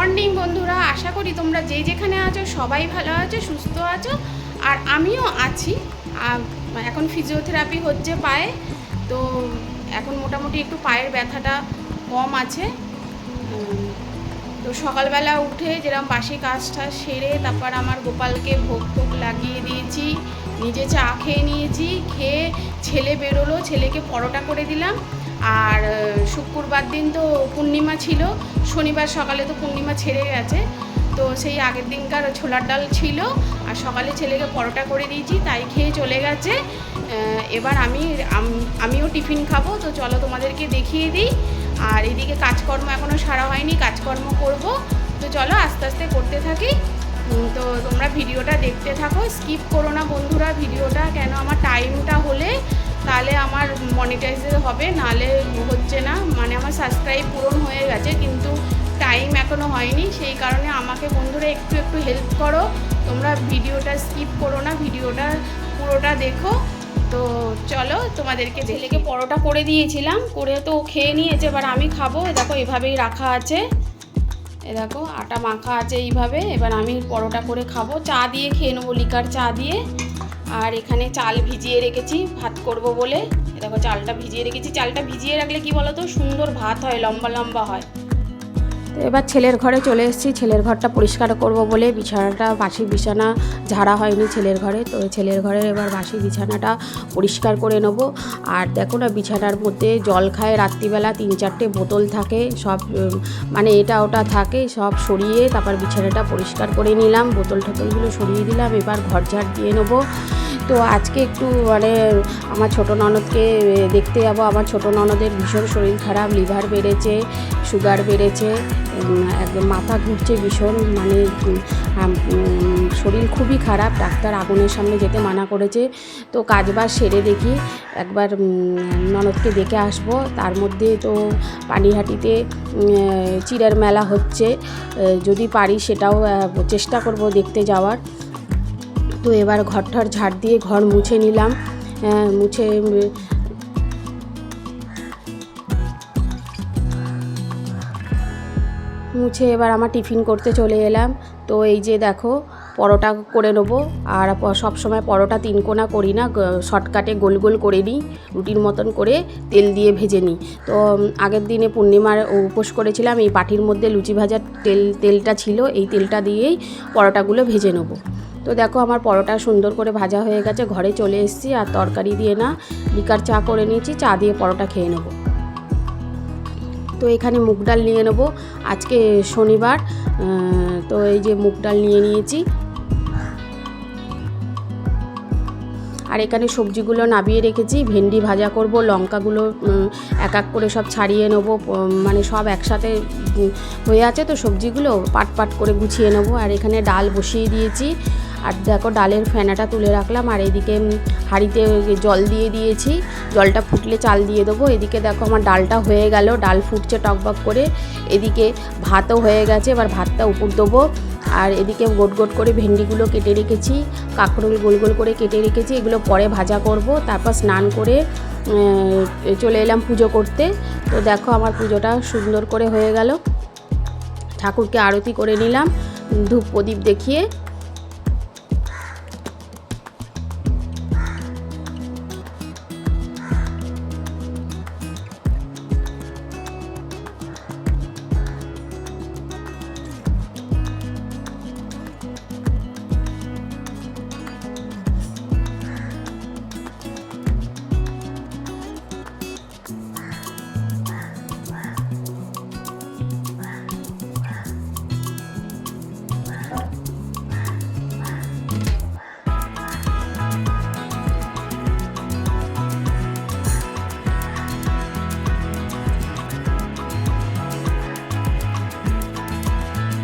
Morning বন্ধুরা, আশা করি তোমরা যে যেখানে আছো সবাই ভালো আছো, সুস্থ আছো। আর আমিও আছি। এখন ফিজিওথেরাপি হচ্ছে পায়ে। তো এখন মোটামুটি একটু পায়ের ব্যথাটা কম আছে। তো সকালবেলা উঠে যেরকম বাসি কাজটা সেরে তারপর আমার গোপালকে ভোগ টোগ লাগিয়ে দিয়েছি। নিজে চা খেয়ে নিয়েছি, খেয়ে ছেলে বেরোলো, ছেলেকে পরোটা করে দিলাম। আর শুক্রবার দিন তো পূর্ণিমা ছিল, শনিবার সকালে তো পূর্ণিমা ছেড়ে গেছে। তো সেই আগের দিনকার ছোলার ডাল ছিল, আর সকালে ছেলেকে পরোটা করে দিয়েছি, তাই খেয়ে চলে গেছে। এবার আমি আমিও টিফিন খাব, তো চলো তোমাদেরকে দেখিয়ে দিই। আর এদিকে কাজকর্ম এখনও সারা হয়নি, কাজকর্ম করব। তো চলো আস্তে আস্তে করতে থাকি। তো তোমরা ভিডিওটা দেখতে থাকো স্কিপ করো না বন্ধুরা ভিডিওটা কেন আমার টাইমটা হলে তাহলে আমার মনিটাইজের হবে নালে হচ্ছে না মানে আমার সাবস্ক্রাইব পূরণ হয়ে গেছে কিন্তু টাইম এখনও হয়নি সেই কারণে আমাকে বন্ধুরা একটু একটু হেল্প করো তোমরা ভিডিওটা স্কিপ করো না ভিডিওটা পুরোটা দেখো তো চলো তোমাদেরকে ছেলেকে পরোটা করে দিয়েছিলাম করে তো ও খেয়ে নিয়েছে এবার আমি খাব দেখো এভাবেই রাখা আছে। এ দেখো, আটা মাখা আছে এইভাবে। এবার আমি পরোটা করে খাব। চা দিয়ে খেয়ে নেব, লিকার চা দিয়ে। আর এখানে চাল ভিজিয়ে রেখেছি, ভাত করব বলে। দেখো, চালটা ভিজিয়ে রেখেছি। চালটা ভিজিয়ে রাখলে কি বলো তো সুন্দর ভাত হয়, লম্বা লম্বা হয়। তো এবার ছেলের ঘরে চলে এসেছি। ছেলের ঘরটা পরিষ্কার করব বলে বিছানাটা, বাসি বিছানা ঝাড়া হয়নি ছেলের ঘরে। তো ছেলের ঘরের এবার বাসি বিছানাটা পরিষ্কার করে নেব। আর দেখো না, বিছানার মধ্যে জল খায় রাত্রিবেলা, তিন চারটে বোতল থাকে, সব মানে এটা ওটা থাকে, সব সরিয়ে তারপর বিছানাটা পরিষ্কার করে নিলাম। বোতল টোতলগুলো সরিয়ে দিলাম, এবার ঘর ঝাড় দিয়ে নেব। তো আজকে একটু মানে আমার ছোটো ননদকে দেখতে যাব। আমার ছোটো ননদের ভীষণ শরীর খারাপ, লিভার বেড়েছে, সুগার বেড়েছে একদম মাথা ঘুরছে ভীষণ। মানে শরীর খুবই খারাপ, ডাক্তার আগুনের সামনে যেতে মানা করেছে। তো কাজবাজ সেরে দেখি, একবার ননদকে দেখে আসব। তার মধ্যে তো পানিহাটিতে চিড়ের মেলা হচ্ছে। যদি পারি সেটাও চেষ্টা করব দেখতে যাওয়ার। তো এবার ঘরটার ঝাড় দিয়ে ঘর মুছে নিলাম। আহ, মুছে মুছে এবার আমার টিফিন করতে চলে এলাম। তো এই যে দেখো পরোটা করে নেব। আর সব সময় পরোটা তিন কোনা করি না শর্টকাটে গোল গোল করে নিই রুটির মতন করে তেল দিয়ে ভেজে নিই। তো আগের দিনে পূর্ণিমার উপোস করেছিলাম এই বাটির মধ্যে লুচি ভাজার তেল তেলটা ছিল এই তেলটা দিয়েই পরোটাগুলো ভেজে নেব। তো দেখো আমার পরোটা সুন্দর করে ভাজা হয়ে গেছে, ঘরে চলে এসেছি আর তরকারি দিয়ে না লিকার চা করে নিয়েছি, চা দিয়ে পরোটা খেয়ে নেব। তো এখানে মুগ ডাল নিয়ে নেব, আজকে শনিবার তো এই যে মুগ ডাল নিয়ে নিয়েছি। আর এখানে সবজিগুলো নাবিয়ে রেখেছি, ভেন্ডি ভাজা করব, লঙ্কাগুলো এক এক করে সব ছাড়িয়ে নেব মানে সব একসাথে হয়ে আছে তো সবজিগুলো, পাট পাট করে গুছিয়ে নেব। আর এখানে ডাল বসিয়ে দিয়েছি আর দেখো ডালের ফেনাটা তুলে রাখলাম, আর এদিকে হাঁড়িতে জল দিয়ে দিয়েছি। জলটা ফুটলে চাল দিয়ে দেবো। এদিকে দেখো আমার ডালটা হয়ে গেল, ডাল ফুটছে টকবক করে। এদিকে ভাতও হয়ে গেছে, এবার ভাতটা উপর দেবো। আর এদিকে গোট গোট করে ভেন্ডিগুলো কেটে রেখেছি, কাঁকরোল গোল গোল করে কেটে রেখেছি, এগুলো পরে ভাজা করব। তারপর স্নান করে চলে এলাম পুজো করতে। তো দেখো আমার পুজোটা সুন্দর করে হয়ে গেল। ঠাকুরকে আরতি করে নিলাম, ধূপ প্রদীপ দেখিয়ে।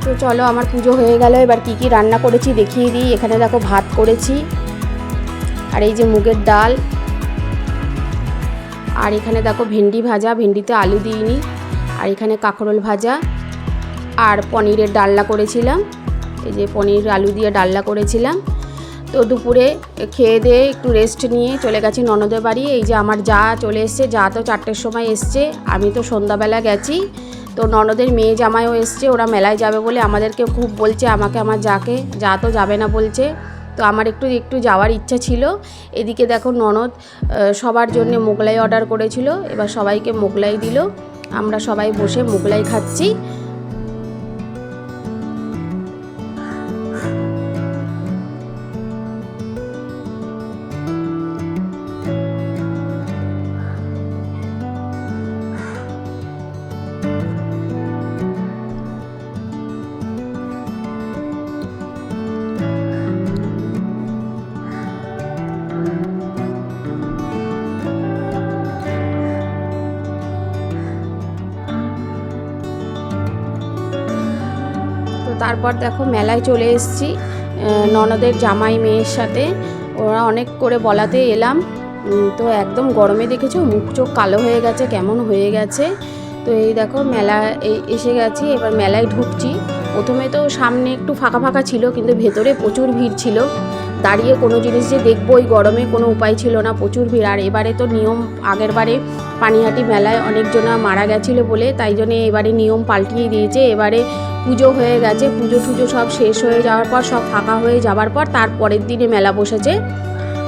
তো চলো আমার পুজো হয়ে গেল, এবার কি কি রান্না করেছি দেখিয়ে দিই। এখানে দেখো ভাত করেছি, আর এই যে মুগের ডাল, আর এখানে দেখো ভেন্ডি ভাজা, ভেন্ডিতে আলু দিইনি, আর এখানে কাঁকরোল ভাজা, আর পনিরের ডালনা করেছিলাম, এই যে পনির, আলু দিয়ে ডালনা করেছিলাম। তো দুপুরে খেয়ে দিয়ে একটু রেস্ট নিয়ে চলে গেছি ননদের বাড়ি, এই যে আমার যা চলে এসছে, যা তো চারটের সময় এসছে, আমি তো সন্ধ্যাবেলা গেছি তো ননদের মেয়ে জামাইও এসছে, ওরা মেলায় যাবে বলে আমাদেরকে খুব বলছে, আমাকে আমার যাকে, যা তো যাবে না বলছে। তো আমার একটু একটু যাওয়ার ইচ্ছা ছিল। এদিকে দেখো ননদ সবার জন্য মোগলাই অর্ডার করেছিল, এবার সবাইকে মোগলাই দিল। আমরা সবাই বসে মোগলাই খাচ্ছি। তারপর দেখো মেলায় চলে এসেছি ননদের জামাই মেয়ের সাথে। ওরা অনেক করে বলাতে এলাম। তো একদম গরমে দেখেছ, মুখ চোখ কালো হয়ে গেছে, কেমন হয়ে গেছে। তো এই দেখো মেলা এই এসে গেছি, এবার মেলায় ঢুকছি। প্রথমে তো সামনে একটু ফাঁকা ফাঁকা ছিল, কিন্তু ভেতরে প্রচুর ভিড় ছিল। দাঁড়িয়ে কোনো জিনিস যে দেখব ওই গরমে কোনো উপায় ছিল না, প্রচুর ভিড়। আর এবারে তো নিয়ম, আগের বারে পানিহাটি মেলায় অনেকজনা মারা গেছিল বলে, তাই জন্য এবারে নিয়ম পাল্টিয়ে দিয়েছে। এবারে পুজো হয়ে গেছে, পুজো টুজো সব শেষ হয়ে যাওয়ার পর, সব ফাঁকা হয়ে যাওয়ার পর তারপরের দিনে মেলা বসেছে।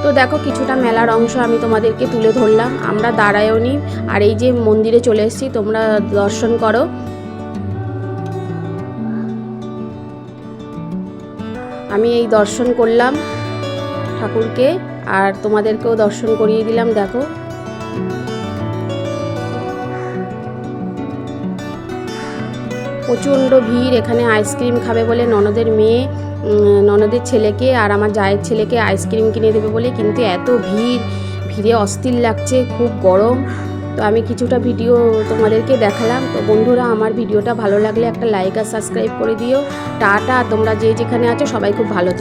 তো দেখো কিছুটা মেলার অংশ আমি তোমাদেরকে তুলে ধরলাম। আমরা দাঁড়ায়নি। আর এই যে মন্দিরে চলে এসেছি, তোমরা দর্শন করো। আমি এই দর্শন করলাম ঠাকুরকে, আর তোমাদেরকেও দর্শন করিয়ে দিলাম, দেখো। প্রচণ্ড ভিড়, এখানে আইসক্রিম খাবে বলে ননদের মেয়ে ননদের ছেলেকে আর আমার জায়ের ছেলেকে আইসক্রিম কিনে দেবে বলে, কিন্তু এত ভিড়, ভিড়ে অস্থির লাগছে, খুব গরম। তো আমি কিছুটা ভিডিও তোমাদেরকে দেখালাম। তো বন্ধুরা, আমার ভিডিওটা ভালো লাগলে একটা লাইক আর সাবস্ক্রাইব করে দিও। টাটা, তোমরা যে যেখানে আছো, সবাই খুব ভালো থেকো।